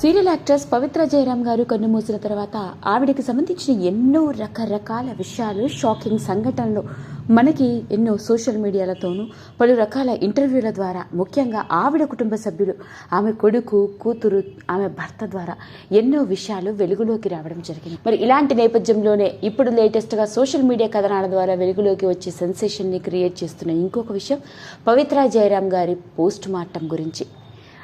Serial actress పవిత్ర జయరాం గారు కన్నుమూసిన తర్వాత ఆవిడకి సంబంధించిన ఎన్నో రకరకాల విషయాలు షాకింగ్ సంఘటనలు మనకి ఎన్నో సోషల్ మీడియాలతోనూ పలు రకాల ఇంటర్వ్యూల ద్వారా ముఖ్యంగా ఆవిడ కుటుంబ సభ్యులు ఆమె కొడుకు కూతురు ఆమె భర్త ద్వారా ఎన్నో విషయాలు వెలుగులోకి రావడం జరిగింది. మరి ఇలాంటి నేపథ్యంలోనే ఇప్పుడు లేటెస్ట్గా సోషల్ మీడియా కథనాల ద్వారా వెలుగులోకి వచ్చే సెన్సేషన్ని క్రియేట్ చేస్తున్న ఇంకొక విషయం పవిత్ర జయరాం గారి పోస్ట్ మార్టం గురించి.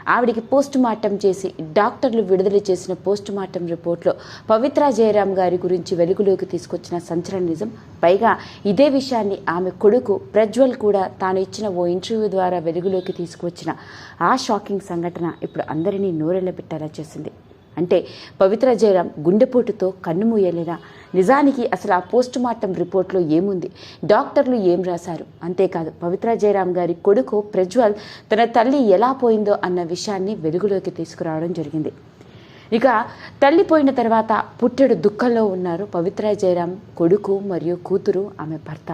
ఆవిడికి పోస్ట్ మార్టం చేసి డాక్టర్లు విడుదల చేసిన పోస్ట్ మార్టం రిపోర్ట్లో పవిత్ర జయరాం గారి గురించి వెలుగులోకి తీసుకొచ్చిన సంచలన నిజం పైగా ఇదే విషయాన్ని ఆమె కొడుకు ప్రజ్వల్ కూడా తాను ఇచ్చిన ఓ ఇంటర్వ్యూ ద్వారా వెలుగులోకి తీసుకువచ్చిన ఆ షాకింగ్ సంఘటన ఇప్పుడు అందరినీ నోరెళ్ళబెట్టేలా చేసింది. అంటే పవిత్ర జయరాం గుండెపోటుతో కన్నుమూయలేదా నిజానికి అసలు ఆ పోస్ట్ మార్టం రిపోర్ట్లో ఏముంది? డాక్టర్లు ఏం రాశారు? అంతేకాదు పవిత్ర జయరాం గారి కొడుకు ప్రజ్వల్ తన తల్లి ఎలా పోయిందో అన్న విషయాన్ని వెలుగులోకి తీసుకురావడం జరిగింది. ఇక తల్లి పోయిన తర్వాత పుట్టెడు దుఃఖంలో ఉన్నారు పవిత్ర జయరాం కొడుకు మరియు కూతురు ఆమె భర్త.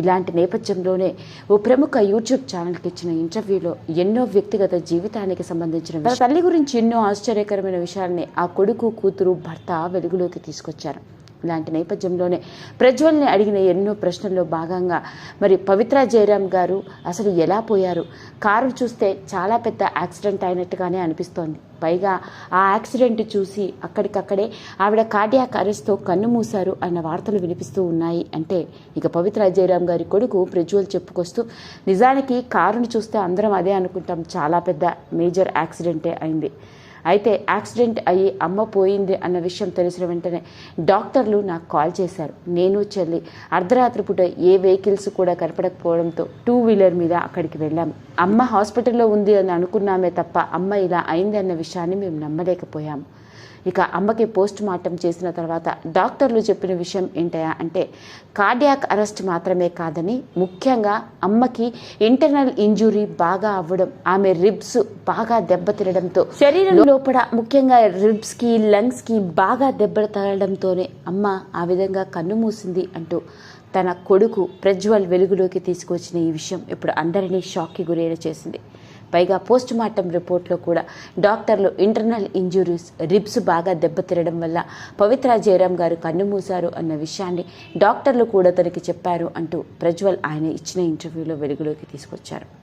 ఇలాంటి నేపథ్యంలోనే ఓ ప్రముఖ యూట్యూబ్ ఛానల్కి ఇచ్చిన ఇంటర్వ్యూలో ఎన్నో వ్యక్తిగత జీవితానికి సంబంధించిన తల్లి గురించి ఎన్నో ఆశ్చర్యకరమైన విషయాల్ని ఆ కొడుకు కూతురు భర్త వెలుగులోకి తీసుకొచ్చారు. ఇలాంటి నేపథ్యంలోనే ప్రజ్వల్ని అడిగిన ఎన్నో ప్రశ్నల్లో భాగంగా మరి పవిత్ర జయరాం గారు అసలు ఎలా పోయారు? కారు చూస్తే చాలా పెద్ద యాక్సిడెంట్ అయినట్టుగానే అనిపిస్తోంది. పైగా ఆ యాక్సిడెంట్ చూసి అక్కడికక్కడే ఆవిడ కార్డియాక్ అరెస్ట్తో కన్ను మూశారు అన్న వార్తలు వినిపిస్తూ ఉన్నాయి. అంటే ఇక పవిత్ర జయరాం గారి కొడుకు ప్రజ్వల్ చెప్పుకొస్తూ నిజానికి కారుని చూస్తే అందరం అదే అనుకుంటాం చాలా పెద్ద మేజర్ యాక్సిడెంటే అయింది. అయితే యాక్సిడెంట్ అయ్యి అమ్మ పోయింది అన్న విషయం తెలిసిన వెంటనే డాక్టర్లు నాకు కాల్ చేశారు. నేను చెల్లి అర్ధరాత్రి పూట ఏ వెహికల్స్ కూడా కనపడకపోవడంతో టూ వీలర్ మీద అక్కడికి వెళ్ళాము అమ్మ హాస్పిటల్లో ఉంది అని అనుకున్నామే తప్ప అమ్మ ఇలా అయింది అన్న విషయాన్ని మేము నమ్మలేకపోయాము ఇక అమ్మకి పోస్ట్ మార్టం చేసిన తర్వాత డాక్టర్లు చెప్పిన విషయం ఏంటయా అంటే కార్డియాక్ అరెస్ట్ మాత్రమే కాదని ముఖ్యంగా అమ్మకి ఇంటర్నల్ ఇంజురీ బాగా అవ్వడం ఆమె రిబ్స్ బాగా దెబ్బతినడంతో శరీరం లోపల ముఖ్యంగా రిబ్స్కి లంగ్స్కి బాగా దెబ్బ తగలడంతోనే అమ్మ ఆ విధంగా కన్ను మూసింది అంటూ తన కొడుకు ప్రజ్వల్ వెలుగులోకి తీసుకొచ్చిన ఈ విషయం ఇప్పుడు అందరినీ షాక్కి గురయ్యేలా చేసింది. పైగా పోస్ట్ మార్టం రిపోర్ట్లో కూడా డాక్టర్లు ఇంటర్నల్ ఇంజురీస్ రిబ్స్ బాగా దెబ్బతిరడం వల్ల పవిత్ర జయరాం గారు కన్నుమూశారు అన్న విషయాన్ని డాక్టర్లు కూడా తనకి చెప్పారు అంటూ ప్రజ్వల్ ఆయన ఇచ్చిన ఇంటర్వ్యూలో వెలుగులోకి తీసుకొచ్చారు.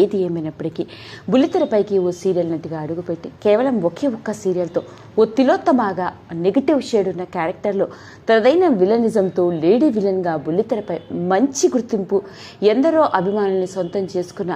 ఏది ఏమైనప్పటికీ బుల్లితెరపైకి ఓ సీరియల్ నటిగా అడుగుపెట్టి కేవలం ఒకే ఒక్క సీరియల్తో ఓ తిలోత్తమాగా నెగిటివ్ షేడ్ ఉన్న క్యారెక్టర్లో తనదైన విలనిజంతో లేడీ విలన్గా బుల్లితెరపై మంచి గుర్తింపు ఎందరో అభిమానుల్ని సొంతం చేసుకున్న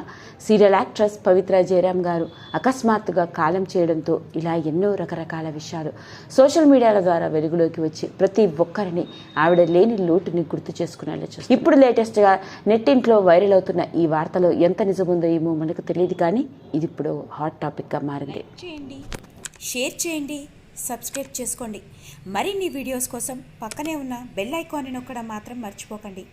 సీరియల్ యాక్ట్రెస్ పవిత్ర జయరామ్ గారు అకస్మాత్తుగా కాలం చేయడంతో ఇలా ఎన్నో రకరకాల విషయాలు సోషల్ మీడియాల ద్వారా వెలుగులోకి వచ్చి ప్రతి ఒక్కరిని ఆవిడ లేని లోటుని గుర్తు చేసుకునేలా చూస్తుంది. ఇప్పుడు లేటెస్ట్గా నెట్టింట్లో వైరల్ అవుతున్న ఈ వార్తలో ఎంత ఉందో ఏమో మనకు తెలియదు కానీ ఇది ఇప్పుడు హాట్ టాపిక్గా మారింది. చేయండి షేర్ చేయండి సబ్స్క్రైబ్ చేసుకోండి. మరిన్ని వీడియోస్ కోసం పక్కనే ఉన్న బెల్ ఐకాన్ని నొక్కడం మాత్రం మర్చిపోకండి.